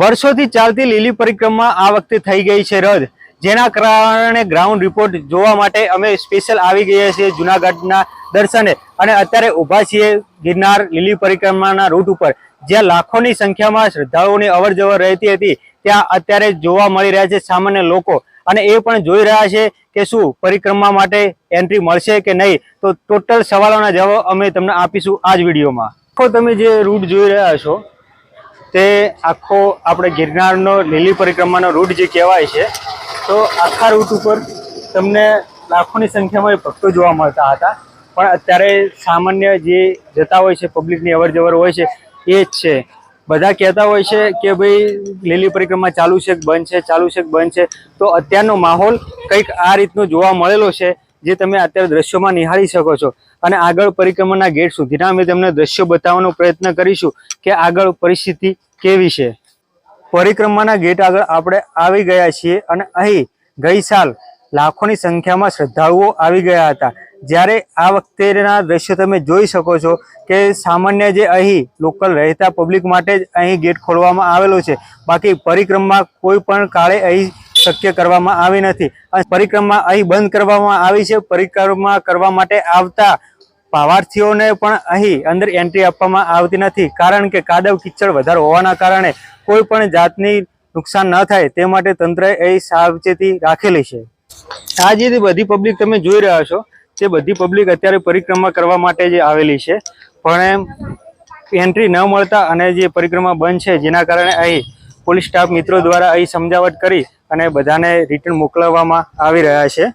વર્ષોથી ચાલતી લીલી પરિક્રમા આ વખતે થઈ ગઈ છે રદ. જેના કારણે ગ્રાઉન્ડ રિપોર્ટ જોવા માટે અમે સ્પેશિયલ આવી ગયા છીએ જુનાગઢના દર્શને. અને અત્યારે ઊભા છીએ ગિરનાર લીલી પરિક્રમાના રૂટ ઉપર. જ્યાં લાખોની સંખ્યામાં શ્રદ્ધાળુઓની અવરજવર રહેતી હતી. ત્યાં અત્યારે જોવા મળી રહ્યા છે સામાન્ય લોકો. અને એ પણ જોઈ રહ્યા છે કે શું પરિક્રમા માટે એન્ટ્રી મળશે કે નહીં. તો ટોટલ સવાલોના જવાબ અમે તમને આપીશું આ જ વિડીયોમાં તમે જે રૂટ જોઈ રહ્યા છો તે આખો આપણે ગિરનારનો લીલી પરિક્રમાનો રૂટ જે કહેવાય છે, તો આખા રૂટ ઉપર તમને લાખોની સંખ્યામાં ભક્તો જોવા મળતા હતા. પણ અત્યારે સામાન્ય જે જતા હોય છે પબ્લિકની અવર જવર હોય છે, એ જ છે. બધા કહેતા હોય છે કે ભાઈ લીલી પરિક્રમા ચાલુ છે બંધ છે, ચાલુ છે બંધ છે. તો અત્યારનો માહોલ કંઈક આ રીતનો જોવા મળેલો છે, જે તમે અત્યારે દ્રશ્યોમાં નિહાળી શકો છો. અને આગળ પરિક્રમાના ગેટ સુધીના અમે તમને દ્રશ્યો બતાવવાનો પ્રયત્ન કરીશું કે આગળ પરિસ્થિતિ કેવી છે? પરિક્રમાના ગેટ આગળ આપણે આવી ગયા છીએ અને અહીં ગઈ સાલ લાખોની સંખ્યામાં શ્રદ્ધાળુઓ આવી ગયા હતા. જ્યારે આ વખતેના દ્રશ્યો તમે જોઈ શકો છો કે સામાન્ય જે અહીં લોકલ રહેતા પબ્લિક માટે જ અહીં ગેટ ખોલવામાં આવેલો છે. બાકી પરિક્રમા કોઈ પણ કાળે અહીં શક્ય કરવામાં આવી નથી. અને પરિક્રમા અહીં બંધ કરવામાં આવી છે. પરિક્રમા કરવા માટે આવતા ભાવાર્થીઓને પણ અહીં અંદર એન્ટ્રી આપવામાં આવતી નથી. કારણ કે કાદવ કિચડ વધારે હોવાના કારણે કોઈ પણ જાતની નુકસાન ન થાય તે માટે તંત્રએ એ સાવચેતી રાખેલી છે. આ જે બધી પબ્લિક તમે જોઈ રહ્યા છો, તે બધી પબ્લિક અત્યારે પરિક્રમા કરવા માટે જે આવેલી છે. પણ એન્ટ્રી ન મળતા અને જે પરિક્રમા બંધ છે, જેના કારણે અહીં પોલીસ સ્ટાફ મિત્રો દ્વારા અહીં સમજાવટ કરી અને બધાને રિટર્ન મોકલવામાં આવી રહ્યા છે.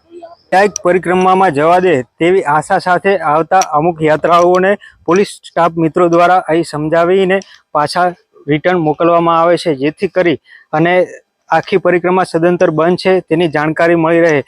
ક્યાંક પરિક્રમામાં જવા દે તેવી આશા સાથે આવતા અમુક યાત્રાળુઓને પોલીસ સ્ટાફ મિત્રો દ્વારા અહીં સમજાવીને પાછા રિટર્ન મોકલવામાં આવે છે. જેથી કરી અને આખી પરિક્રમા સદંતર બંધ છે. તેની જાણકારી મળી રહે.